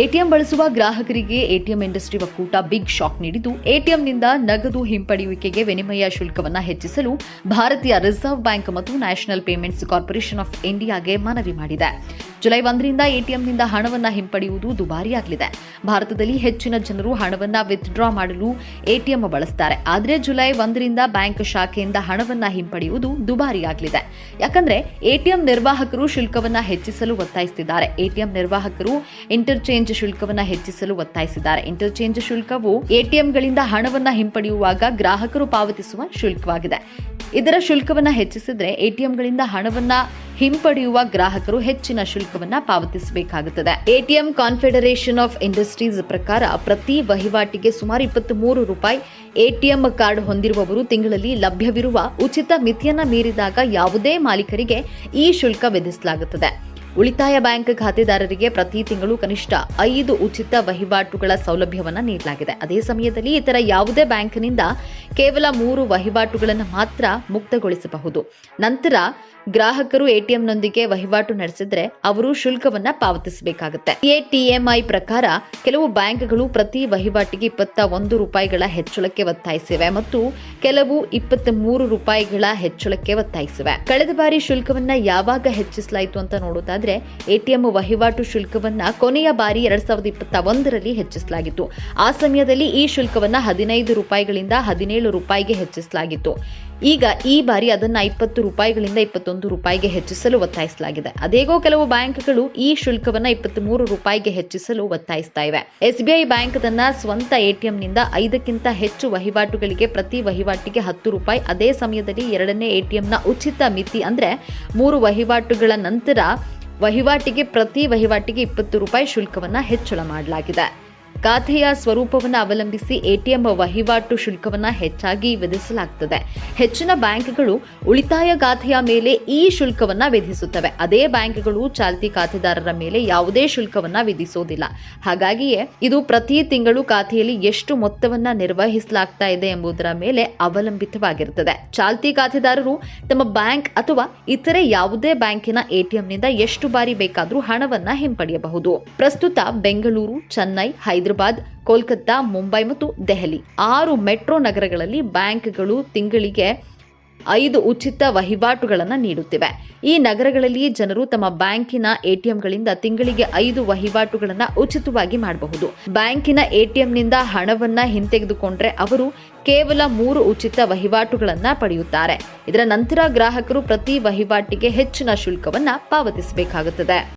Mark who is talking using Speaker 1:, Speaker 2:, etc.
Speaker 1: ATM ಬಳಸುವ ಗ್ರಾಹಕರಿಗೆ ATM industry ಒಕ್ಕೂಟ ಬಿಗ್ ಶಾಕ್ ನೀಡಿದ್ದು. ಎಟಿಎಂನಿಂದ ನಗದು ಹಿಂಪಡೆಯುವಿಕೆಗೆ ವಿನಿಮಯ ಶುಲ್ಕವನ್ನು ಹೆಚ್ಚಿಸಲು ಭಾರತೀಯ ರಿಸರ್ವ್ ಬ್ಯಾಂಕ್ ಮತ್ತು ನ್ಯಾಷನಲ್ ಪೇಮೆಂಟ್ಸ್ ಕಾರ್ಪೊರೇಷನ್ ಆಫ್ ಇಂಡಿಯಾಗೆ ಮನವಿ ಮಾಡಿದೆ. ಜುಲೈ ಒಂದರಿಂದ ಎಟಿಎಂನಿಂದ ಹಣವನ್ನು ಹಿಂಪಡೆಯುವುದು ದುಬಾರಿಯಾಗಲಿದೆ. ಭಾರತದಲ್ಲಿ ಹೆಚ್ಚಿನ ಜನರು ಹಣವನ್ನು ವಿತ್ಡ್ರಾ ಮಾಡಲು ಎಟಿಎಂ ಬಳಸ್ತಾರೆ. ಆದರೆ ಜುಲೈ ಒಂದರಿಂದ ಬ್ಯಾಂಕ್ ಶಾಖೆಯಿಂದ ಹಣವನ್ನು ಹಿಂಪಡೆಯುವುದು ದುಬಾರಿಯಾಗಲಿದೆ. ಯಾಕಂದ್ರೆ ಎಟಿಎಂ ನಿರ್ವಾಹಕರು ಶುಲ್ಕವನ್ನ ಹೆಚ್ಚಿಸಲು ಒತ್ತಾಯಿಸುತ್ತಿದ್ದಾರೆ ಎಟಿಎಂ ನಿರ್ವಾಹಕರು ಇಂಟರ್ಚೇಂಜ್ ಶುಲ್ಕವನ್ನ ಹೆಚ್ಚಿಸಲು ಒತ್ತಾಯಿಸಿದ್ದಾರೆ. ಇಂಟರ್ಚೇಂಜ್ ಶುಲ್ಕವು ಎಟಿಎಂಗಳಿಂದ ಹಣವನ್ನ ಹಿಂಪಡೆಯುವಾಗ ಗ್ರಾಹಕರು ಪಾವತಿಸುವ ಶುಲ್ಕವಾಗಿದೆ. ಇದರ ಶುಲ್ಕವನ್ನು ಹೆಚ್ಚಿಸಿದ್ರೆ ಎಟಿಎಂಗಳಿಂದ ಹಣವನ್ನು ಹಿಂಪಡೆಯುವ ಗ್ರಾಹಕರು ಹೆಚ್ಚಿನ ಶುಲ್ಕವನ್ನು ಪಾವತಿಸಬೇಕಾಗುತ್ತದೆ. ಎಟಿಎಂ ಕಾನ್ಫೆಡರೇಷನ್ ಆಫ್ ಇಂಡಸ್ಟ್ರೀಸ್ ಪ್ರಕಾರ ಪ್ರತಿ ವಹಿವಾಟಿಗೆ ಸುಮಾರು ಇಪ್ಪತ್ತ್ ಮೂರು ರೂಪಾಯಿ ಎಟಿಎಂ ಕಾರ್ಡ್ ಹೊಂದಿರುವವರು ತಿಂಗಳಲ್ಲಿ ಲಭ್ಯವಿರುವ ಉಚಿತ ಮಿತಿಯನ್ನು ಮೀರಿದಾಗ ಯಾವುದೇ ಮಾಲೀಕರಿಗೆ ಈ ಶುಲ್ಕ ವಿಧಿಸಲಾಗುತ್ತದೆ. ಉಳಿತಾಯ ಬ್ಯಾಂಕ್ ಖಾತೆದಾರರಿಗೆ ಪ್ರತಿ ತಿಂಗಳು ಕನಿಷ್ಠ ಐದು ಉಚಿತ ವಹಿವಾಟುಗಳ ಸೌಲಭ್ಯವನ್ನು ನೀಡಲಾಗಿದೆ. ಅದೇ ಸಮಯದಲ್ಲಿ ಇತರ ಯಾವುದೇ ಬ್ಯಾಂಕ್ನಿಂದ ಕೇವಲ ಮೂರು ವಹಿವಾಟುಗಳನ್ನು ಮಾತ್ರ ಮುಕ್ತಗೊಳಿಸಬಹುದು. ನಂತರ ಗ್ರಾಹಕರು ಎಟಿಎಂನೊಂದಿಗೆ ವಹಿವಾಟು ನಡೆಸಿದ್ರೆ ಅವರು ಶುಲ್ಕವನ್ನ ಪಾವತಿಸಬೇಕಾಗುತ್ತೆ. ಎಟಿಎಂಐ ಪ್ರಕಾರ ಕೆಲವು ಬ್ಯಾಂಕ್ಗಳು ಪ್ರತಿ ವಹಿವಾಟಿಗೆ ಇಪ್ಪತ್ತ ಒಂದು ರೂಪಾಯಿಗಳ ಹೆಚ್ಚಳಕ್ಕೆ ಒತ್ತಾಯಿಸಿವೆ ಮತ್ತು ಕೆಲವು ಇಪ್ಪತ್ತ್ ಮೂರು ರೂಪಾಯಿಗಳ ಹೆಚ್ಚಳಕ್ಕೆ ಒತ್ತಾಯಿಸಿವೆ. ಕಳೆದ ಬಾರಿ ಶುಲ್ಕವನ್ನ ಯಾವಾಗ ಹೆಚ್ಚಿಸಲಾಯಿತು ಅಂತ ನೋಡೋದಾದ್ರೆ ಎಟಿಎಂ ವಹಿವಾಟು ಶುಲ್ಕವನ್ನು ಕೊನೆಯ ಬಾರಿ ಎರಡ್ ಸಾವಿರದ ಇಪ್ಪತ್ತ ಒಂದರಲ್ಲಿ ಹೆಚ್ಚಿಸಲಾಗಿತ್ತು. ಆ ಸಮಯದಲ್ಲಿ ಈ ಶುಲ್ಕವನ್ನು ಹದಿನೈದು ರೂಪಾಯಿಗಳಿಂದ ಹದಿನೇಳು ರೂಪಾಯಿಗೆ ಹೆಚ್ಚಿಸಲಾಗಿತ್ತು. ಈಗ ಈ ಬಾರಿ ಅದನ್ನು ಇಪ್ಪತ್ತು ರೂಪಾಯಿಗಳಿಂದ ಇಪ್ಪತ್ತೊಂದು ರೂಪಾಯಿಗೆ ಹೆಚ್ಚಿಸಲು ಒತ್ತಾಯಿಸಲಾಗಿದೆ. ಅದೇಗೋ ಕೆಲವು ಬ್ಯಾಂಕ್ಗಳು ಈ ಶುಲ್ಕವನ್ನು ಇಪ್ಪತ್ತ್ ಮೂರು ರೂಪಾಯಿಗೆ ಹೆಚ್ಚಿಸಲು ಒತ್ತಾಯಿಸ್ತಾ ಇವೆ. ಎಸ್ಬಿಐ ಬ್ಯಾಂಕ್ ತನ್ನ ಸ್ವಂತ ಎಟಿಎಂನಿಂದ ಐದಕ್ಕಿಂತ ಹೆಚ್ಚು ವಹಿವಾಟುಗಳಿಗೆ ಪ್ರತಿ ವಹಿವಾಟಿಗೆ ಹತ್ತು ರೂಪಾಯಿ, ಅದೇ ಸಮಯದಲ್ಲಿ ಎರಡನೇ ಎಟಿಎಂನ ಉಚಿತ ಮಿತಿ ಅಂದರೆ ಮೂರು ವಹಿವಾಟುಗಳ ನಂತರ ವಹಿವಾಟಿಗೆ ಪ್ರತಿ ವಹಿವಾಟಿಗೆ ಇಪ್ಪತ್ತು ರೂಪಾಯಿ ಶುಲ್ಕವನ್ನು ಹೆಚ್ಚಳ ಮಾಡಲಾಗಿದೆ. ಖಾತೆಯ ಸ್ವರೂಪವನ್ನು ಅವಲಂಬಿಸಿ ಎಟಿಎಂ ವಹಿವಾಟು ಶುಲ್ಕವನ್ನ ಹೆಚ್ಚಾಗಿ ವಿಧಿಸಲಾಗುತ್ತದೆ ಹೆಚ್ಚಿನ ಬ್ಯಾಂಕ್ಗಳು ಉಳಿತಾಯ ಖಾತೆಯ ಮೇಲೆ ಈ ಶುಲ್ಕವನ್ನ ವಿಧಿಸುತ್ತವೆ. ಅದೇ ಬ್ಯಾಂಕ್ಗಳು ಚಾಲ್ತಿ ಖಾತೆದಾರರ ಮೇಲೆ ಯಾವುದೇ ಶುಲ್ಕವನ್ನ ವಿಧಿಸೋದಿಲ್ಲ. ಹಾಗಾಗಿಯೇ ಇದು ಪ್ರತಿ ತಿಂಗಳು ಖಾತೆಯಲ್ಲಿ ಎಷ್ಟು ಮೊತ್ತವನ್ನ ನಿರ್ವಹಿಸಲಾಗ್ತಾ ಇದೆ ಎಂಬುದರ ಮೇಲೆ ಅವಲಂಬಿತವಾಗಿರುತ್ತದೆ. ಚಾಲ್ತಿ ಖಾತೆದಾರರು ತಮ್ಮ ಬ್ಯಾಂಕ್ ಅಥವಾ ಇತರೆ ಯಾವುದೇ ಬ್ಯಾಂಕಿನ ಎಟಿಎಂನಿಂದ ಎಷ್ಟು ಬಾರಿ ಬೇಕಾದರೂ ಹಣವನ್ನ ಹಿಂಪಡೆಯಬಹುದು. ಪ್ರಸ್ತುತ ಬೆಂಗಳೂರು, ಚೆನ್ನೈ ಹೈದರಾಬಾದ್, ಕೋಲ್ಕತ್ತಾ, ಮುಂಬೈ ಮತ್ತು ದೆಹಲಿ. ಆರು ಮೆಟ್ರೋ ನಗರಗಳಲ್ಲಿ ಬ್ಯಾಂಕ್ಗಳು ತಿಂಗಳಿಗೆ ಐದು ಉಚಿತ ವಹಿವಾಟುಗಳನ್ನು ನೀಡುತ್ತಿವೆ. ಈ ನಗರಗಳಲ್ಲಿ ಜನರು ತಮ್ಮ ಬ್ಯಾಂಕಿನ ಎಟಿಎಂಗಳಿಂದ ತಿಂಗಳಿಗೆ ಐದು ವಹಿವಾಟುಗಳನ್ನು ಉಚಿತವಾಗಿ ಮಾಡಬಹುದು. ಬ್ಯಾಂಕಿನ ಎಟಿಎಂನಿಂದ ಹಣವನ್ನ ಹಿಂತೆಗೆದುಕೊಂಡ್ರೆ ಅವರು ಕೇವಲ ಮೂರು ಉಚಿತ ವಹಿವಾಟುಗಳನ್ನ ಪಡೆಯುತ್ತಾರೆ. ಇದರ ನಂತರ ಗ್ರಾಹಕರು ಪ್ರತಿ ವಹಿವಾಟಿಗೆ ಹೆಚ್ಚಿನ ಶುಲ್ಕವನ್ನ ಪಾವತಿಸಬೇಕಾಗುತ್ತದೆ.